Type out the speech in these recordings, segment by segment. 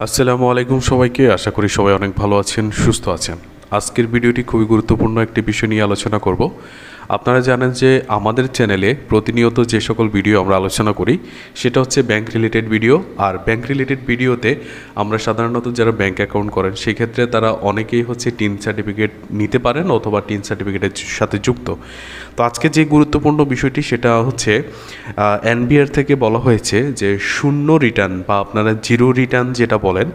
আসসালামু আলাইকুম সবাইকে। আশা করি সবাই অনেক ভালো আছেন, সুস্থ আছেন। আজকের ভিডিওটি খুবই গুরুত্বপূর্ণ একটি বিষয় নিয়ে আলোচনা করব। আপনারা জানেন যে আমাদের চ্যানেলে প্রতিনিয়ত যে সকল ভিডিও আমরা আলোচনা করি, সেটা হচ্ছে ব্যাংক রিলেটেড ভিডিও আর ব্যাংক রিলেটেড ভিডিওতে আমরা সাধারণত যারা ব্যাংক অ্যাকাউন্ট করেন, সেক্ষেত্রে তারা অনেকেই হচ্ছে টিন সার্টিফিকেট নিতে পারেন অথবা টিন সার্টিফিকেটের সাথে যুক্ত। তো আজকে যে গুরুত্বপূর্ণ বিষয়টি, সেটা হচ্ছে এনবিআর থেকে বলা হয়েছে যে শূন্য রিটার্ন বা আপনারা জিরো রিটার্ন যেটা বলেন,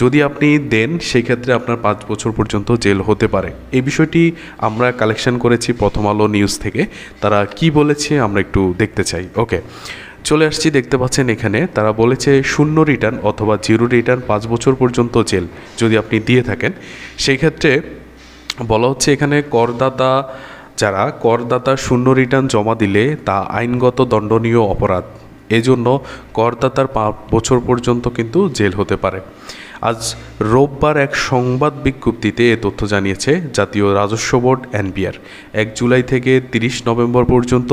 যদি আপনি দেন সেই ক্ষেত্রে আপনার পাঁচ বছর পর্যন্ত জেল হতে পারে। এই বিষয়টি আমরা কালেকশন করেছি প্রথম আলো নিউজ থেকে। তারা কি বলেছে আমরা একটু দেখতে চাই। ওকে চলে আসছি, দেখতে পাচ্ছেন এখানে তারা বলেছে শূন্য রিটার্ন অথবা জিরো রিটার্ন পাঁচ বছর পর্যন্ত জেল যদি আপনি দিয়ে থাকেন। সেই ক্ষেত্রে বলা হচ্ছে এখানে করদাতা যারা, করদাতা শূন্য রিটার্ন জমা দিলে তা আইনগত দণ্ডনীয় অপরাধ। এজন্য করদাতার পাঁচ বছর পর্যন্ত কিন্তু জেল হতে পারে। আজ রোববার এক সংবাদ বিজ্ঞপ্তিতে এ তথ্য জানিয়েছে জাতীয় রাজস্ব বোর্ড এনবিআর। এক জুলাই থেকে তিরিশ নভেম্বর পর্যন্ত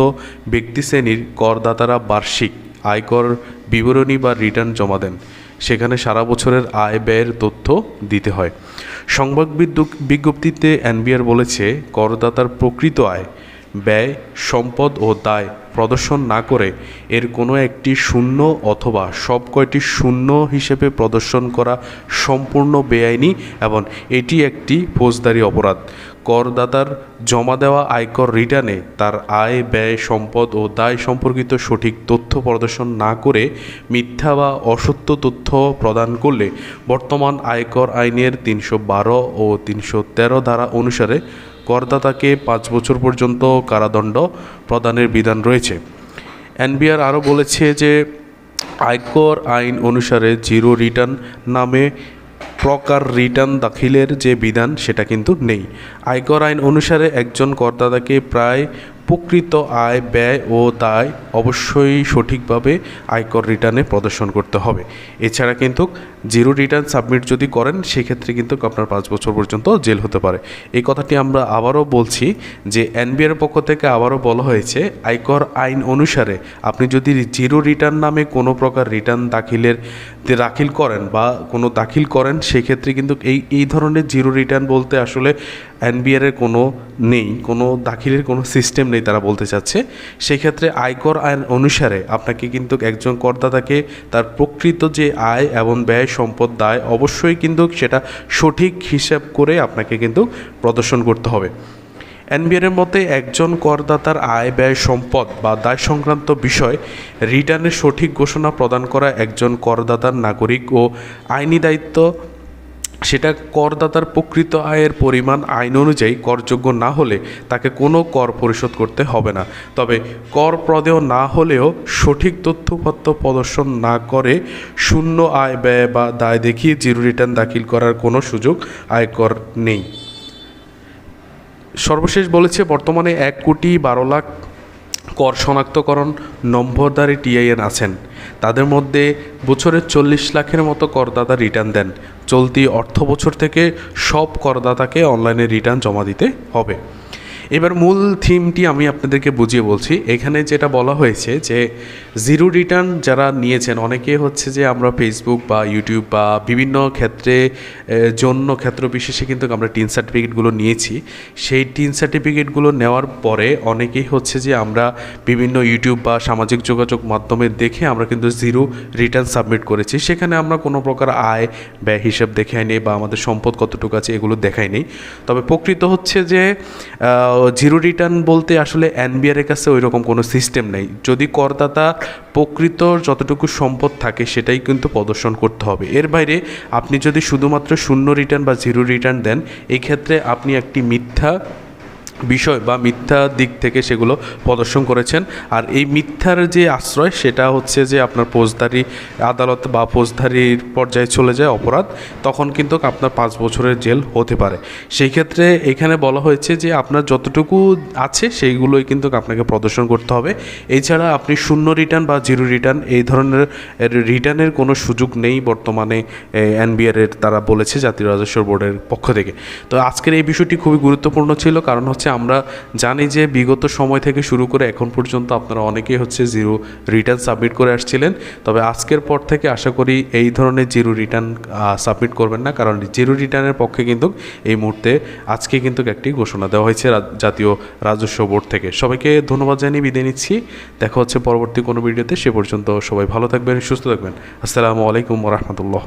ব্যক্তি শ্রেণির করদাতারা বার্ষিক আয়কর বিবরণী বা রিটার্ন জমা দেন। সেখানে সারা বছরের আয় ব্যয়ের তথ্য দিতে হয়। সংবাদ বিজ্ঞপ্তিতে এনবিআর বলেছে, করদাতার প্রকৃত আয় ব্যয়, সম্পদ ও দায় প্রদর্শন না করে এর কোনো একটি শূন্য অথবা সব কয়টি শূন্য হিসেবে প্রদর্শন করা সম্পূর্ণ বেআইনি এবং এটি একটি ফৌজদারি অপরাধ। করদাতার জমা দেওয়া আয়কর রিটার্নে তার আয়, ব্যয়, সম্পদ ও দায় সম্পর্কিত সঠিক তথ্য প্রদর্শন না করে মিথ্যা বা অসত্য তথ্য প্রদান করলে বর্তমান আয়কর আইনের তিনশো বারো ও তিনশো তেরো ধারা অনুসারে করদাতাকে পাঁচ বছর পর্যন্ত কারাদণ্ড প্রদানের বিধান রয়েছে। এনবিআর আরও বলেছে যে, আয়কর আইন অনুসারে জিরো রিটার্ন নামে প্রকার রিটার্ন দাখিলের যে বিধান, সেটা কিন্তু নেই। আয়কর আইন অনুসারে একজন করদাতাকে প্রায় প্রকৃত আয়, ব্যয় ও দায় অবশ্যই সঠিকভাবে আয়কর রিটার্নে প্রদর্শন করতে হবে। এছাড়া কিন্তু জিরো রিটার্ন সাবমিট যদি করেন, সেক্ষেত্রে কিন্তু আপনার পাঁচ বছর পর্যন্ত জেল হতে পারে। এই কথাটি আমরা আবারও বলছি যে এনবিআর পক্ষ থেকে আবারও বলা হয়েছে, আয়কর আইন অনুসারে আপনি যদি জিরো রিটার্ন নামে কোনো প্রকার রিটার্ন দাখিলের দাখিল করেন বা কোনো দাখিল করেন, সেক্ষেত্রে কিন্তু এই এই ধরনের জিরো রিটার্ন বলতে আসলে এনবিআর এর কোনো নেই, কোনো দাখিলের কোনো সিস্টেম নেই তারা বলতে চাচ্ছে। সেক্ষেত্রে আয়কর আইন অনুসারে আপনাকে কিন্তু একজন করদাতাকে তার প্রকৃত যে আয় এবং ব্যয় সম্পদ দায় অবশ্যই কিন্তু সেটা সঠিক হিসাব করে আপনাকে কিন্তু প্রদর্শন করতে হবে। এনবিআরের মতে একজন করদাতার আয় ব্যয় সম্পদ বা দায় সংক্রান্ত বিষয় রিটার্নের সঠিক ঘোষণা প্রদান করা একজন করদাতার নাগরিক ও আইনি দায়িত্ব সেটা করদাতার প্রকৃত আয়ের পরিমাণ আইন অনুযায়ী করযোগ্য না হলে তাকে কোনো কর পরিশোধ করতে হবে না। তবে কর প্রদেয় না হলেও সঠিক তথ্যপত্র প্রদর্শন না করে শূন্য আয় ব্যয় বা দায় দেখিয়ে জিরো রিটার্ন দাখিল করার কোনো সুযোগ আয়কর নেই। সর্বশেষ বলেছে, বর্তমানে এক কোটি বারো লাখ কর শনাক্তকরণ নম্বরদারী টিআইএন আছেন। তাদের মধ্যে বছরে চল্লিশ লাখের মতো করদাতা রিটার্ন দেন। চলতি অর্থ বছর থেকে সব করদাতাকে অনলাইনে রিটার্ন জমা দিতে হবে। এবার মূল থিমটি আমি আপনাদেরকে বুঝিয়ে বলছি। এখানে যেটা বলা হয়েছে যে জিরো রিটার্ন যারা নিয়েছেন, অনেকে হচ্ছে যে আমরা ফেসবুক বা ইউটিউব বা বিভিন্ন ক্ষেত্রে জন্য ক্ষেত্র বিশেষে কিন্তু আমরা টিন সার্টিফিকেটগুলো নিয়েছি। সেই টিন সার্টিফিকেটগুলো নেওয়ার পরে অনেকেই হচ্ছে যে আমরা বিভিন্ন ইউটিউব বা সামাজিক যোগাযোগ মাধ্যমে দেখে আমরা কিন্তু জিরো রিটার্ন সাবমিট করেছি। সেখানে আমরা কোনো প্রকার আয় ব্যয় হিসাব দেখাই নেই বা আমাদের সম্পদ কতটুকু আছে এগুলো দেখাই নেই তবে প্রকৃত হচ্ছে যে জিরো রিটার্ন বলতে আসলে এনবিআর এর কাছে ওই রকম কোনো সিস্টেম নেই। যদি করদাতা প্রকৃত যতটুকু সম্পদ থাকে সেটাই কিন্তু প্রদর্শন করতে হবে। এর বাইরে আপনি যদি শুধুমাত্র শূন্য রিটার্ন বা জিরো রিটার্ন দেন, এক্ষেত্রে আপনি একটি মিথ্যা বিষয় বা মিথ্যা দিক থেকে সেগুলো প্রদর্শন করেছেন। আর এই মিথ্যার যে আশ্রয়, সেটা হচ্ছে যে আপনার ফৌজদারি আদালত বা ফৌজদারির পর্যায়ে চলে যায় অপরাধ, তখন কিন্তু আপনার পাঁচ বছরের জেল হতে পারে। সেই ক্ষেত্রে এখানে বলা হয়েছে যে আপনার যতটুকু আছে, সেইগুলোই কিন্তু আপনাকে প্রদর্শন করতে হবে। এছাড়া আপনি শূন্য রিটার্ন বা জিরো রিটার্ন, এই ধরনের রিটার্নের কোনো সুযোগ নেই বর্তমানে এনবিআর এর, তারা বলেছে জাতীয় রাজস্ব বোর্ডের পক্ষ থেকে। তো আজকের এই বিষয়টি খুবই গুরুত্বপূর্ণ ছিল, কারণ হচ্ছে হচ্ছে আমরা জানি যে বিগত সময় থেকে শুরু করে এখন পর্যন্ত আপনারা অনেকেই হচ্ছে জিরো রিটার্ন সাবমিট করে আসছিলেন। তবে আজকের পর থেকে আশা করি এই ধরনের জিরো রিটার্ন সাবমিট করবেন না। কারণ জিরো রিটার্নের পক্ষে কিন্তু এই মুহূর্তে আজকে কিন্তু একটি ঘোষণা দেওয়া হয়েছে জাতীয় রাজস্ব বোর্ড থেকে। সবাইকে ধন্যবাদ জানিয়ে বিদায় নিচ্ছি। দেখা হচ্ছে পরবর্তী কোনো ভিডিওতে। সে পর্যন্ত সবাই ভালো থাকবেন, সুস্থ থাকবেন। আসসালামু আলাইকুম রহমতুল্লাহ।